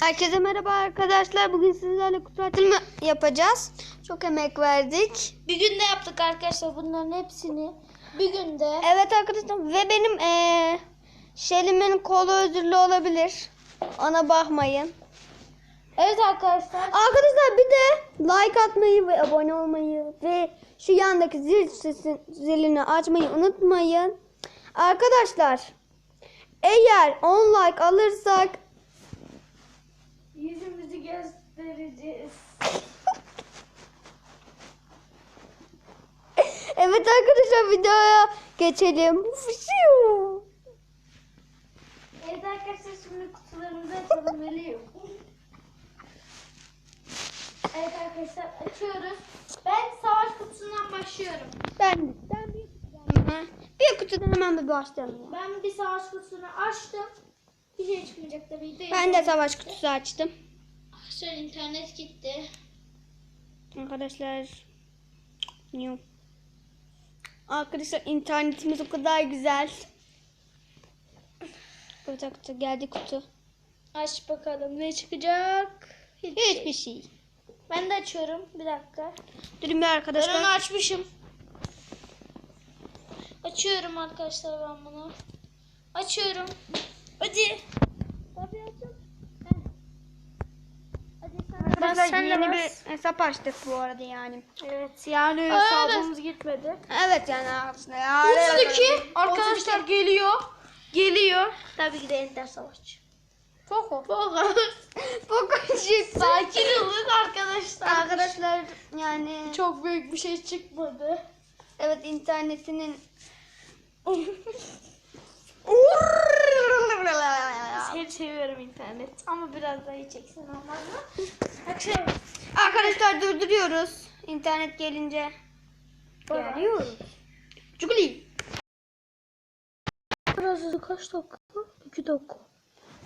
Herkese merhaba arkadaşlar. Bugün sizlerle kutu yapacağız. Çok emek verdik. Bir günde yaptık arkadaşlar bunların hepsini. Bir günde. Evet arkadaşlar ve benim eee Şelim'in kolu özürlü olabilir. Ona bakmayın. Evet arkadaşlar. Arkadaşlar bir de like atmayı ve abone olmayı ve şu yandaki zil sesi, zilini açmayı unutmayın. Arkadaşlar eğer 10 like alırsak Yüzümüzü göstereceğiz. Evet arkadaşlar videoya geçelim. Evet arkadaşlar şimdi kutularımızı açalım Melih'im. Evet arkadaşlar açıyoruz. Ben savaş kutusundan başlıyorum. Ben de. Ben bir kutudan, bir kutudan hemen bir başlayalım. ya. Ben bir savaş kutusunu açtım. Bir şey çıkmayacak tabii ki. Ben de savaş kutusu açtım. Şöyle internet gitti. Arkadaşlar. Yok. Arkadaşlar internetimiz o kadar güzel. Kutu kutu geldi kutu. Aç bakalım ne çıkacak. Hiçbir şey. Hiçbir şey. Ben de açıyorum. Bir dakika. Durun bir Ben onu arkadaşlar. açmışım. Açıyorum arkadaşlar ben bunu. Açıyorum. Hadi. Tabii açın. Arkadaşlar sen de yeni bas. bir hesap açtık bu arada yani. Evet yani Evet. hesabımız gitmedi. Evet yani aslında ya. 32 arkadaşlar geliyor. Geliyor. Tabii ki de Enter Savaşçı. Poco. Poco. Poco çıktı. Sakin olun arkadaşlar. Arkadaşlar yani Çok büyük bir şey çıkmadı. evet internetinin Seni seviyorum internet. Ama biraz daha iyi çeksin olmaz mı? Akşam. Arkadaşlar durduruyoruz. İnternet gelince geliyoruz. Cuguli. Burası kaç dakika? 2 dakika.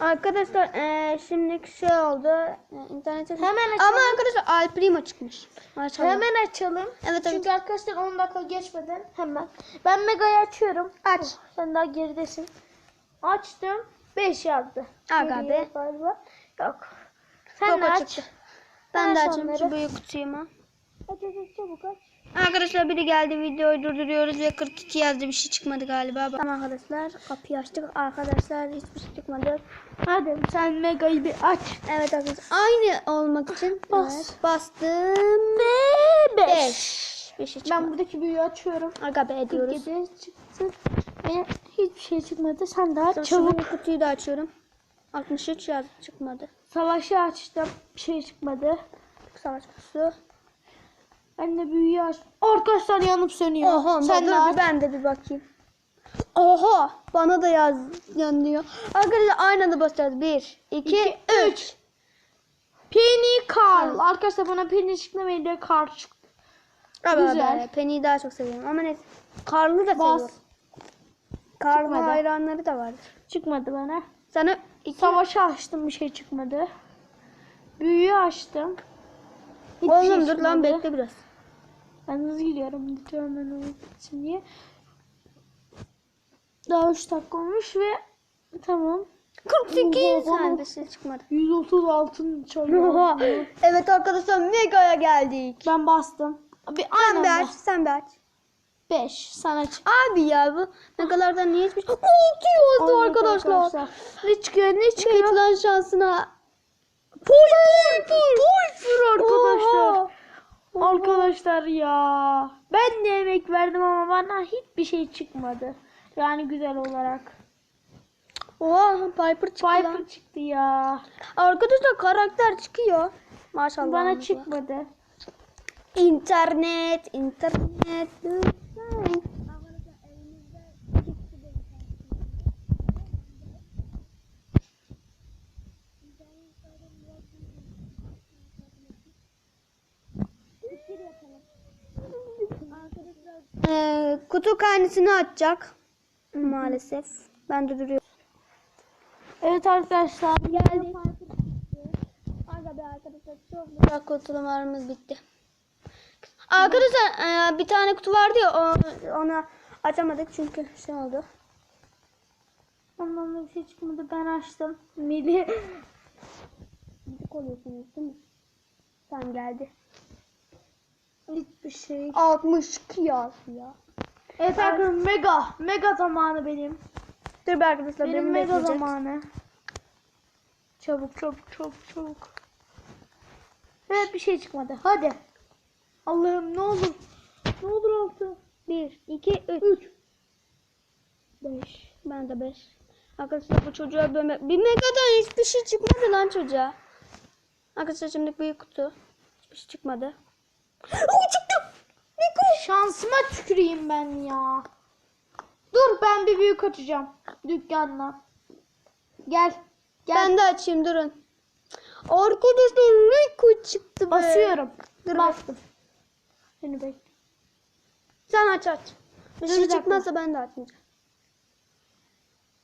Arkadaşlar eee şimdi şey oldu. e, internet Hemen açalım. Ama arkadaşlar Al Primo çıkmış. Maşallah. Hemen açalım. Evet, Çünkü evet. arkadaşlar 10 dakika geçmeden hemen. Ben Mega'yı açıyorum. Aç. Oh, Sen daha geridesin. Açtım. 5 yazdı. Aga be. Galiba. Yok. Sen de Poco aç. çıktı. Ben de Aç açayım şu büyük kutuyu? Aç aç aç çabuk aç. Arkadaşlar biri geldi videoyu durduruyoruz ve 42 yazdı bir şey çıkmadı galiba. Tamam arkadaşlar kapıyı açtık. Arkadaşlar hiçbir şey çıkmadı. Hadi sen Mega'yı bir aç. Evet arkadaşlar aynı olmak için Bas. evet, bastım. Ve 5. 5. 5'i çıkmadı. Ben buradaki büyüğü açıyorum. Aga be ediyoruz. 47 çıktı. Ve hiçbir şey çıkmadı. Sen aç. Çabuk. Çabuk. kutuyu da açıyorum. 63 yaz çıkmadı. Savaşı açtım. Bir şey çıkmadı. Savaş kutusu. Ben de büyüğü aç. Arkadaşlar yanıp sönüyor. Oha Sen de aç. ben de bir bakayım. Oha bana da yaz yanıyor. Arkadaşlar aynı anda basacağız. 1, 2, 3. Penny Carl. Arkadaşlar bana Penny çıkmamayı da Carl çıktı. Güzel. Güzel. Penny'yi daha çok seviyorum ama neyse. Karlı da Bas. seviyorum. Karlı Çıkmadı. hayranları da var. Çıkmadı bana. Sana iki... Savaşı açtım bir şey çıkmadı. Büyüğü açtım. Hiçbir Oğlum şey dur lan bekle biraz. Ben hızlı gidiyorum. Gidiyorum ben onun için diye. Daha 3 dakika olmuş ve tamam. 48 Oha, sen oha. bir şey çıkmadı. 130 altın çalıyor. Evet arkadaşlar Mega'ya geldik. ben bastım. Bir Sen bir aç, sen bir aç. 5. Sana çık. Abi ya bu Megalardan niye hiçbir şey... Yazdı Aynen arkadaşlar. Ne çıkıyor? Ne çıkıyor? Lan şansına. Pulpur. Pulpur arkadaşlar. Oha. Arkadaşlar ya. Ben de emek verdim ama bana hiçbir şey çıkmadı. Yani güzel olarak. Oha Piper çıktı lan. Piper çıktı ya. Arkadaşlar karakter çıkıyor. Maşallah. Bana çıkmadı. İnternet, internet. Ee, kutu karnesini açacak. Maalesef. Ben de duruyorum. Evet arkadaşlar. Geldi. Aga be arkadaşlar çok güzel kutularımız bitti. Arkadaşlar e, bir tane kutu vardı ya o- onu açamadık çünkü şey oldu. Ondan da bir şey çıkmadı. Ben açtım. Mili gıcık oluyorsunuz değil mi? Tamam geldi. Hiçbir şey. 62 yaz ya. Evet arkadaşlar mega. Mega zamanı benim. Dur be arkadaşlar Benim beni mega bekleyecek. zamanı. Çabuk çabuk çabuk çabuk. Evet bir şey çıkmadı. Hadi. Allah'ım ne olur. Ne olur altı. 1, 2, 3. 3. 5. Ben de 5. Arkadaşlar bu çocuğa böyle bir megadan hiçbir şey çıkmadı lan çocuğa. Arkadaşlar şimdi büyük kutu. Hiçbir şey çıkmadı. Oo çıktı. Şansıma tüküreyim ben ya. Dur ben bir büyük açacağım. Dükkanla. Gel. Gel. Ben de açayım durun. Arkadaşlar Rico çıktı be. Basıyorum. Dur Bastım. Seni bekle. Sen aç aç. Bir şey çıkmazsa ben de açmayacağım.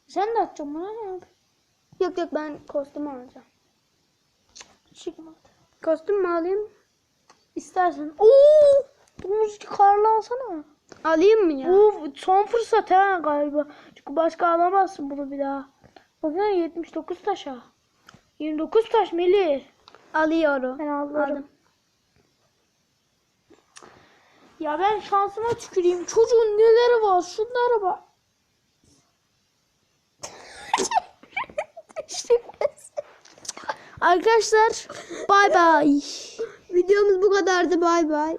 Sen de açacaksın bana? Yok yok ben kostüm alacağım. Çıkmadı. Kostüm mü alayım? İstersen. Oo! Bunu karlı alsana. Alayım mı ya? Bu son fırsat ha galiba. Çünkü başka alamazsın bunu bir daha. Bakın 79 taşa. 29 taş Melih. Alıyorum. Ben alırım. Aldım. Ya ben şansıma tüküreyim. Çocuğun neleri var? Şunlara bak. Arkadaşlar bay bay. Videomuz bu kadardı. Bay bay.